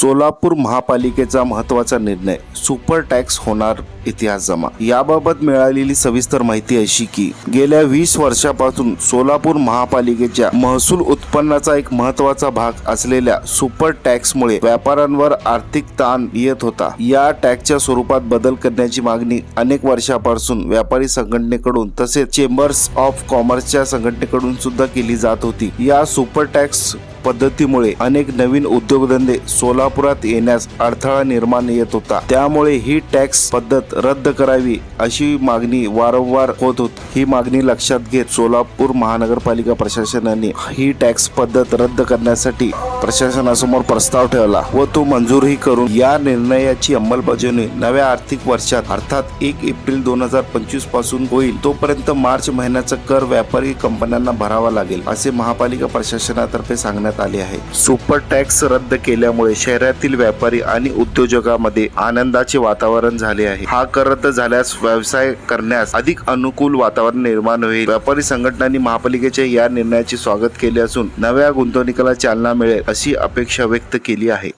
सोलापूर महापालिकेचा महत्त्वाचा निर्णय सुपर टॅक्स होणार इतिहास जमा. याबाबत मिळालेली सविस्तर माहिती अशी की गेल्या वीस वर्षापासून सोलापूर महापालिकेच्या महसूल उत्पन्नाचा एक महत्त्वाचा भाग असलेल्या सुपर टॅक्समुळे व्यापाऱ्यांवर आर्थिक ताण येत होता. या टॅक्सच्या स्वरूपात बदल करण्याची मागणी अनेक वर्षापासून व्यापारी संघटनेकडून तसेच चेंबर्स ऑफ कॉमर्सच्या संघटनेकडून सुद्धा केली जात होती. या सुपर टॅक्स पद्धतीमुळे अनेक नवीन उद्योगधंदे सोलापुरात येण्यास अडथळा निर्माण येत होता. त्यामुळे ही टॅक्स पद्धत रद्द करावी अशी मागणी वारंवार होत होती. ही मागणी लक्षात घेत सोलापूर महानगरपालिका प्रशासनाने ही टॅक्स पद्धत रद्द करण्यासाठी प्रशासनासमोर प्रस्ताव ठेवला व तो मंजूरही करून या निर्णयाची अंमलबजावणी नव्या आर्थिक वर्षात अर्थात एक एप्रिल दोन हजार पंचवीसपासून होईल. तोपर्यंत मार्च महिन्याचा कर व्यापारी कंपन्यांना भरावा लागेल असे महापालिका प्रशासनातर्फे सांगण्यात आले आहे. सुपर टॅक्स रद्द केल्यामुळे शहरातील व्यापारी आणि उद्योजकांमध्ये आनंदाचे वातावरण झाले आहे. हा कर रद्द झाल्यास व्यवसाय करण्यास अधिक अनुकूल वातावरण निर्माण होईल. व्यापारी संघटनांनी महापालिकेच्या या निर्णयाचे स्वागत केले असून नव्या गुंतवणुकीला चालना मिळेल. अशी अपेक्षा व्यक्त केली आहे.